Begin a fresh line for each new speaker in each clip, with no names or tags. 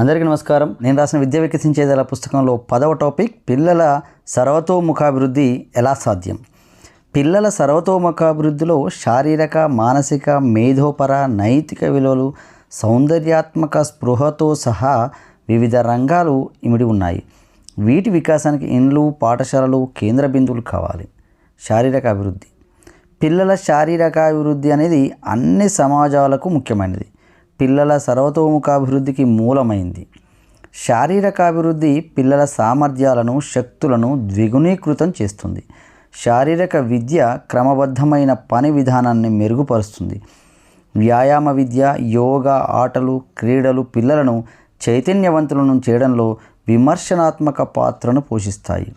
అందరికీ నమస్కారం. నేను రాసిన విద్య వికసించేదల పుస్తకంలో పదవ టాపిక్ పిల్లల సర్వతోముఖాభివృద్ధి ఎలా సాధ్యం? పిల్లల సర్వతోముఖాభివృద్ధిలో శారీరక మానసిక మేధోపర నైతిక విలువలు సౌందర్యాత్మక స్పృహతో సహా వివిధ రంగాలు ఇమిడి ఉన్నాయి. వీటి వికాసానికి ఇండ్లు పాఠశాలలు కేంద్ర బిందువులు కావాలి. శారీరక అభివృద్ధి. పిల్లల శారీరక అభివృద్ధి అనేది అన్ని సమాజాలకు ముఖ్యమైనది. పిల్లల సర్వతోముఖాభివృద్ధికి మూలమైంది. శారీరకాభివృద్ధి పిల్లల సామర్థ్యాలను శక్తులను ద్విగుణీకృతం చేస్తుంది. శారీరక విద్య క్రమబద్ధమైన పని విధానాన్ని మెరుగుపరుస్తుంది. వ్యాయామ విద్య యోగా ఆటలు క్రీడలు పిల్లలను చైతన్యవంతులను చేయడంలో విమర్శనాత్మక పాత్రను పోషిస్తాయి.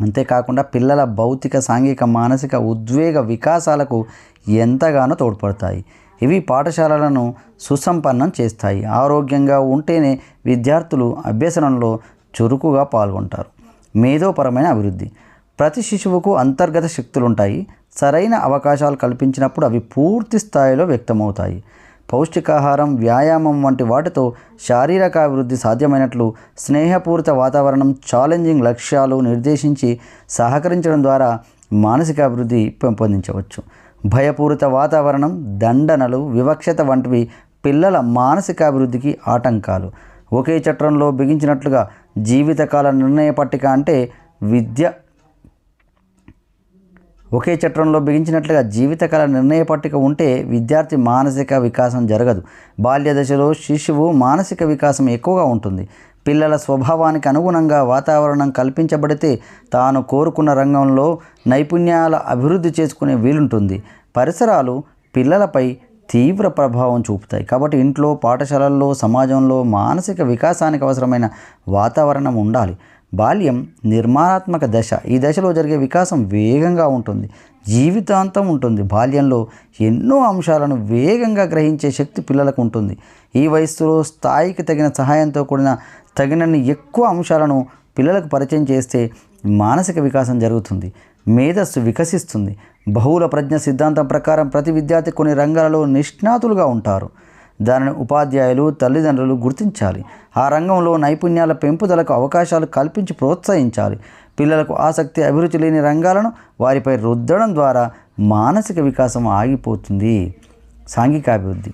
అంతేకాకుండా పిల్లల భౌతిక సాంఘిక మానసిక ఉద్వేగ వికాసాలకు ఎంతగానో తోడ్పడతాయి. ఇవి పాఠశాలలను సుసంపన్నం చేస్తాయి. ఆరోగ్యంగా ఉంటేనే విద్యార్థులు అభ్యసనంలో చురుకుగా పాల్గొంటారు. మేధోపరమైన అభివృద్ధి. ప్రతి శిశువుకు అంతర్గత శక్తులు ఉంటాయి సరైన అవకాశాలు కల్పించినప్పుడు అవి పూర్తి స్థాయిలో వ్యక్తమవుతాయి. పౌష్టికాహారం వ్యాయామం వంటి వాటితో శారీరక అభివృద్ధి సాధ్యమైనట్లు స్నేహపూరిత వాతావరణం ఛాలెంజింగ్ లక్ష్యాలు నిర్దేశించి సహకరించడం ద్వారా మానసిక అభివృద్ధి పెంపొందించవచ్చు. భయపూరిత వాతావరణం దండనలు వివక్షత వంటివి పిల్లల మానసిక అభివృద్ధికి ఆటంకాలు. ఒకే చట్రంలో బిగించినట్లుగా జీవితకాల నిర్ణయ పట్టిక అంటే విద్య. ఒకే చట్రంలో బిగించినట్లుగా జీవితకాల నిర్ణయ పట్టిక ఉంటే విద్యార్థి మానసిక వికాసం జరగదు. బాల్య దశలో శిశువు మానసిక వికాసం ఎక్కువగా ఉంటుంది. పిల్లల స్వభావానికి అనుగుణంగా వాతావరణం కల్పించబడితే తాను కోరుకున్న రంగంలో నైపుణ్యాల అభివృద్ధి చేసుకునే వీలుంటుంది. పరిసరాలు పిల్లలపై తీవ్ర ప్రభావం చూపుతాయి. కాబట్టి ఇంట్లో పాఠశాలల్లో సమాజంలో మానసిక వికాసానికి అవసరమైన వాతావరణం ఉండాలి. బాల్యం నిర్మాణాత్మక దశ. ఈ దశలో జరిగే వికాసం వేగంగా ఉంటుంది. జీవితాంతం ఉంటుంది. బాల్యంలో ఎన్నో అంశాలను వేగంగా గ్రహించే శక్తి పిల్లలకు ఉంటుంది. ఈ వయస్సులో స్థాయికి తగిన సహాయంతో కూడిన తగినన్ని ఎక్కువ అంశాలను పిల్లలకు పరిచయం చేస్తే మానసిక వికాసం జరుగుతుంది. మేధస్సు వికసిస్తుంది. బహుళ ప్రజ్ఞ సిద్ధాంతం ప్రకారం ప్రతి విద్యార్థి కొన్ని రంగాలలో నిష్ణాతులుగా ఉంటారు. దానిని ఉపాధ్యాయులు తల్లిదండ్రులు గుర్తించాలి. ఆ రంగంలో నైపుణ్యాల పెంపుదలకు అవకాశాలు కల్పించి ప్రోత్సహించాలి. పిల్లలకు ఆసక్తి అభిరుచి లేని రంగాలను వారిపై రుద్దడం ద్వారా మానసిక వికాసం ఆగిపోతుంది. సాంఘిక అభివృద్ధి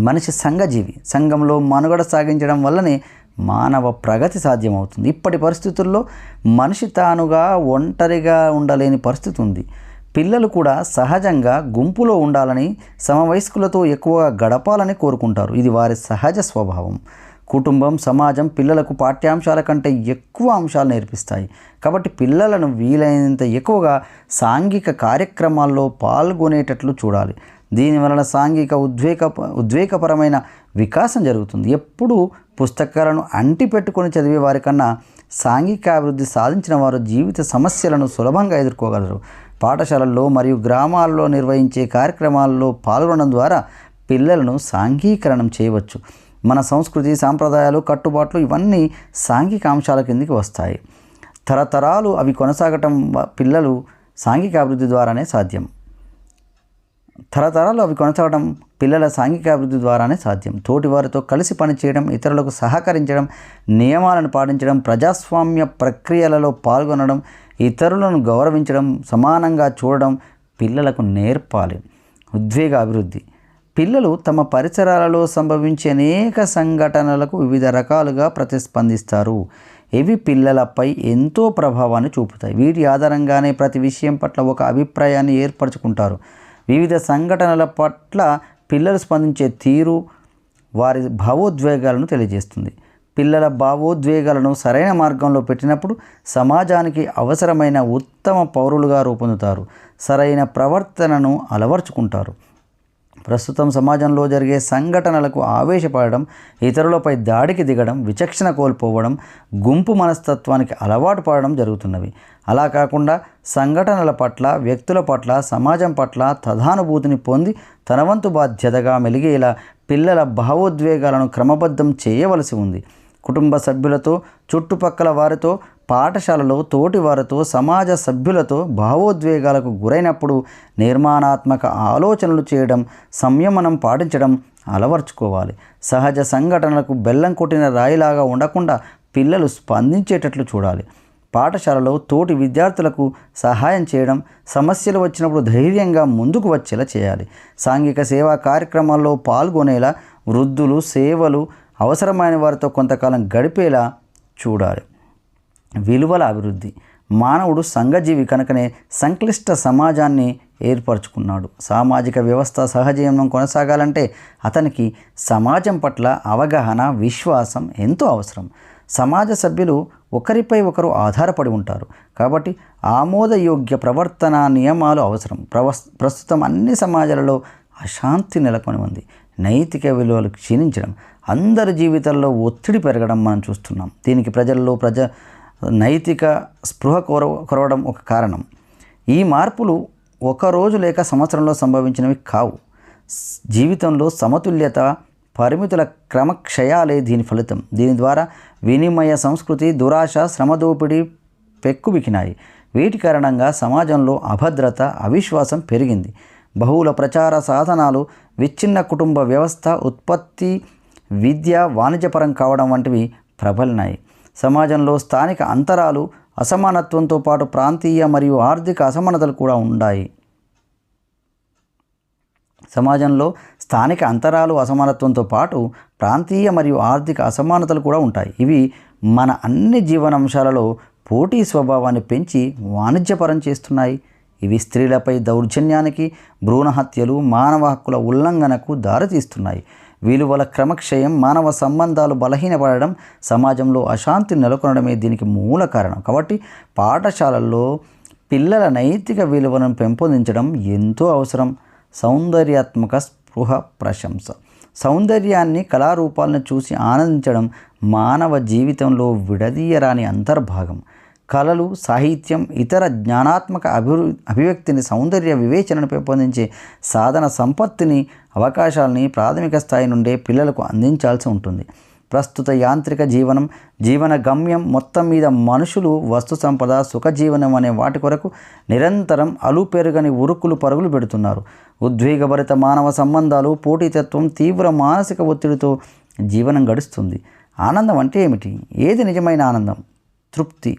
మనిషి సంఘజీవి. సంఘంలో మనుగడ సాగించడం వల్లనే మానవ ప్రగతి సాధ్యమవుతుంది. ఇప్పటి పరిస్థితుల్లో మనిషి తానుగా ఒంటరిగా ఉండలేని పరిస్థితి ఉంది. పిల్లలు కూడా సహజంగా గుంపులో ఉండాలని సమవయస్కులతో ఎక్కువగా గడపాలని కోరుకుంటారు. ఇది వారి సహజ స్వభావం. కుటుంబం సమాజం పిల్లలకు పాఠ్యాంశాల కంటే ఎక్కువ అంశాలు నేర్పిస్తాయి. కాబట్టి పిల్లలను వీలైనంత ఎక్కువగా సాంఘిక కార్యక్రమాల్లో పాల్గొనేటట్లు చూడాలి. దీనివలన సాంఘిక ఉద్వేగ ఉద్వేగపరమైన వికాసం జరుగుతుంది. ఎప్పుడు పుస్తకాలను అంటి పెట్టుకొని చదివే వారికన్నా సాంఘిక అభివృద్ధి సాధించిన వారు జీవిత సమస్యలను సులభంగా ఎదుర్కోగలరు. పాఠశాలల్లో మరియు గ్రామాల్లో నిర్వహించే కార్యక్రమాల్లో పాల్గొనడం ద్వారా పిల్లలను సాంఘీకరణం చేయవచ్చు. మన సంస్కృతి సాంప్రదాయాలు కట్టుబాట్లు ఇవన్నీ సాంఘిక అంశాల కిందికి వస్తాయి. తరతరాలు అవి కొనసాగటం పిల్లలు సాంఘిక అభివృద్ధి ద్వారానే సాధ్యం. తరతరాలు అవి కొనసాగడం పిల్లల సాంఘిక అభివృద్ధి ద్వారానే సాధ్యం. తోటివారితో కలిసి పనిచేయడం ఇతరులకు సహకరించడం నియమాలను పాటించడం ప్రజాస్వామ్య ప్రక్రియలలో పాల్గొనడం ఇతరులను గౌరవించడం సమానంగా చూడడం పిల్లలకు నేర్పాలి. ఉద్వేగ అభివృద్ధి. పిల్లలు తమ పరిసరాలలో సంభవించే అనేక సంఘటనలకు వివిధ రకాలుగా ప్రతిస్పందిస్తారు. ఇవి పిల్లలపై ఎంతో ప్రభావాన్ని చూపుతాయి. వీటి ఆధారంగానే ప్రతి విషయం పట్ల ఒక అభిప్రాయాన్ని ఏర్పరచుకుంటారు. వివిధ సంఘటనల పట్ల పిల్లలు స్పందించే తీరు వారి భావోద్వేగాలను తెలియజేస్తుంది. పిల్లల భావోద్వేగాలను సరైన మార్గంలో పెట్టినప్పుడు సమాజానికి అవసరమైన ఉత్తమ పౌరులుగా రూపొందుతారు. సరైన ప్రవర్తనను అలవర్చుకుంటారు. ప్రస్తుతం సమాజంలో జరిగే సంఘటనలకు ఆవేశపడడం ఇతరులపై దాడికి దిగడం విచక్షణ కోల్పోవడం గుంపు మనస్తత్వానికి అలవాటు పడడం జరుగుతున్నవి. అలా కాకుండా సంఘటనల పట్ల వ్యక్తుల పట్ల సమాజం పట్ల తదానుభూతిని పొంది తనవంతు బాధ్యతగా మెలిగేలా పిల్లల భావోద్వేగాలను క్రమబద్ధం చేయవలసి ఉంది. కుటుంబ సభ్యులతో చుట్టుపక్కల వారితో పాఠశాలలో తోటి వారితో సమాజ సభ్యులతో భావోద్వేగాలకు గురైనప్పుడు నిర్మాణాత్మక ఆలోచనలు చేయడం సంయమనం పాటించడం అలవర్చుకోవాలి. సహజ సంఘటనలకు బెల్లం కొట్టిన రాయిలాగా ఉండకుండా పిల్లలు స్పందించేటట్లు చూడాలి. పాఠశాలలో తోటి విద్యార్థులకు సహాయం చేయడం సమస్యలు వచ్చినప్పుడు ధైర్యంగా ముందుకు వచ్చేలా చేయాలి. సాంఘిక సేవా కార్యక్రమాల్లో పాల్గొనేలా వృద్ధులు సేవలు అవసరమైన వారితో కొంతకాలం గడిపేలా చూడాలి. విలువల అభివృద్ధి. మానవుడు సంఘజీవి కనుకనే సంక్లిష్ట సమాజాన్ని ఏర్పరచుకున్నాడు. సామాజిక వ్యవస్థ సహజీవనం కొనసాగాలంటే అతనికి సమాజం పట్ల అవగాహన విశ్వాసం ఎంతో అవసరం. సమాజ సభ్యులు ఒకరిపై ఒకరు ఆధారపడి ఉంటారు. కాబట్టి ఆమోదయోగ్య ప్రవర్తన నియమాలు అవసరం. ప్రవస్ ప్రస్తుతం అన్ని సమాజాలలో అశాంతి నెలకొని ఉంది. నైతిక విలువలు క్షీణించడం అందరి జీవితాల్లో ఒత్తిడి పెరగడం మనం చూస్తున్నాం. దీనికి ప్రజల్లో ప్రజ నైతిక స్పృహ కొర కొరవడం ఒక కారణం. ఈ మార్పులు ఒక రోజు లేక సంవత్సరంలో సంభవించినవి కావు. జీవితంలో సమతుల్యత పరిమితుల క్రమక్షయాలే దీని ఫలితం. దీని ద్వారా వినిమయ సంస్కృతి దురాశ శ్రమదోపిడి పెక్కుబికినాయి. వీటి కారణంగా సమాజంలో అభద్రత అవిశ్వాసం పెరిగింది. బహుళ ప్రచార సాధనాలు విచ్ఛిన్న కుటుంబ వ్యవస్థ ఉత్పత్తి విద్య వాణిజ్యపరం కావడం వంటివి ప్రబలినాయి. సమాజంలో స్థానిక అంతరాలు అసమానత్వంతో పాటు ప్రాంతీయ మరియు ఆర్థిక అసమానతలు కూడా ఉన్నాయి సమాజంలో స్థానిక అంతరాలు అసమానత్వంతో పాటు ప్రాంతీయ మరియు ఆర్థిక అసమానతలు కూడా ఉంటాయి. ఇవి మన అన్ని జీవనాంశాలలో పోటీ స్వభావాన్ని పెంచి వాణిజ్యపరం చేస్తున్నాయి. ఇవి స్త్రీలపై దౌర్జన్యానికి భ్రూణ హత్యలు మానవ హక్కుల ఉల్లంఘనకు దారితీస్తున్నాయి. విలువల క్రమక్షయం మానవ సంబంధాలు బలహీనపడడం సమాజంలో అశాంతి నెలకొనడమే దీనికి మూల కారణం. కాబట్టి పాఠశాలల్లో పిల్లల నైతిక విలువలను పెంపొందించడం ఎంతో అవసరం. సౌందర్యాత్మక స్పృహ ప్రశంస. సౌందర్యాన్ని కళారూపాలను చూసి ఆనందించడం మానవ జీవితంలో విడదీయరాని అంతర్భాగం. కళలు సాహిత్యం ఇతర జ్ఞానాత్మక అభివృ అభివ్యక్తిని సౌందర్య వివేచనను పెంపొందించే సాధన సంపత్తిని అవకాశాలని ప్రాథమిక స్థాయి నుండే పిల్లలకు అందించాల్సి ఉంటుంది. ప్రస్తుత యాంత్రిక జీవనం జీవన గమ్యం మొత్తం మీద మనుషులు వస్తు సంపద సుఖజీవనం అనే వాటి కొరకు నిరంతరం అలుపెరుగని ఉరుకులు పరుగులు పెడుతున్నారు. ఉద్వేగభరిత మానవ సంబంధాలు పోటీతత్వం తీవ్ర మానసిక ఒత్తిడితో జీవనం గడుస్తుంది. ఆనందం అంటే ఏమిటి? ఏది నిజమైన ఆనందం? తృప్తి.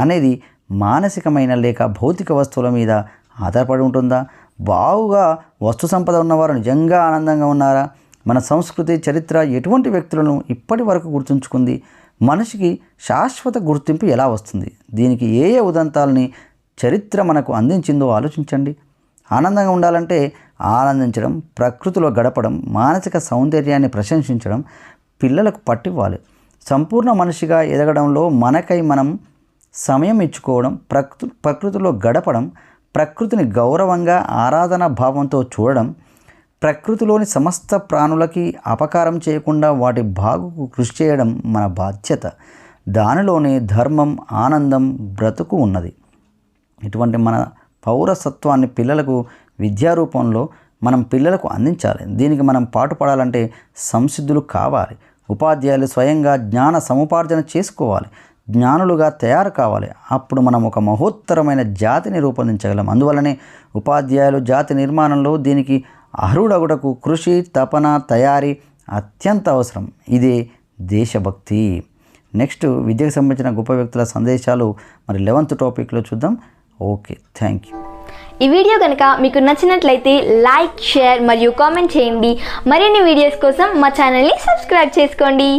అనేది మానసికమైన లేక భౌతిక వస్తువుల మీద ఆధారపడి ఉంటుందా? బావుగా వస్తు సంపద ఉన్నవారు నిజంగా ఆనందంగా ఉన్నారా? మన సంస్కృతి చరిత్ర ఎటువంటి వ్యక్తులను ఇప్పటి వరకు గుర్తుంచుకుంది? మనిషికి శాశ్వత గుర్తింపు ఎలా వస్తుంది? దీనికి ఏ ఏ ఉదంతాలని చరిత్ర మనకు అందించిందో ఆలోచించండి. ఆనందంగా ఉండాలంటే ఆనందించడం ప్రకృతిలో గడపడం మానసిక సౌందర్యాన్ని ప్రశంసించడం పిల్లలకు పట్టివ్వాలి. సంపూర్ణ మనిషిగా ఎదగడంలో మనకై మనం సమయం ఇచ్చుకోవడం ప్రకృతి ప్రకృతిలో గడపడం ప్రకృతిని గౌరవంగా ఆరాధన భావంతో చూడడం ప్రకృతిలోని సమస్త ప్రాణులకి అపకారం చేయకుండా వాటి బాగుకు కృషి చేయడం మన బాధ్యత. దానిలోనే ధర్మం ఆనందం బ్రతుకు ఉన్నది. ఇటువంటి మన పౌరసత్వాన్ని పిల్లలకు విద్యారూపంలో మనం పిల్లలకు అందించాలి. దీనికి మనం పాటుపడాలంటే సంసిద్ధులు కావాలి. ఉపాధ్యాయులు స్వయంగా జ్ఞాన సముపార్జన చేసుకోవాలి. జ్ఞానులుగా తయారు కావాలి. అప్పుడు మనం ఒక మహోత్తరమైన జాతిని రూపొందించగలం. అందువల్లనే ఉపాధ్యాయులు జాతి నిర్మాణంలో దీనికి అర్హుడగుటకు కృషి తపన తయారీ అత్యంత అవసరం. ఇదే దేశభక్తి. నెక్స్ట్ విద్యకు సంబంధించిన గొప్ప వ్యక్తుల సందేశాలు మరి లెవెంత్ టాపిక్లో చూద్దాం. Okay thank you.
ఈ వీడియో కనుక మీకు నచ్చినట్లయితే లైక్ షేర్ మరియు కామెంట్ చేయండి. మరిన్ని వీడియోస్ కోసం మా ఛానల్ని సబ్స్క్రైబ్ చేసుకోండి.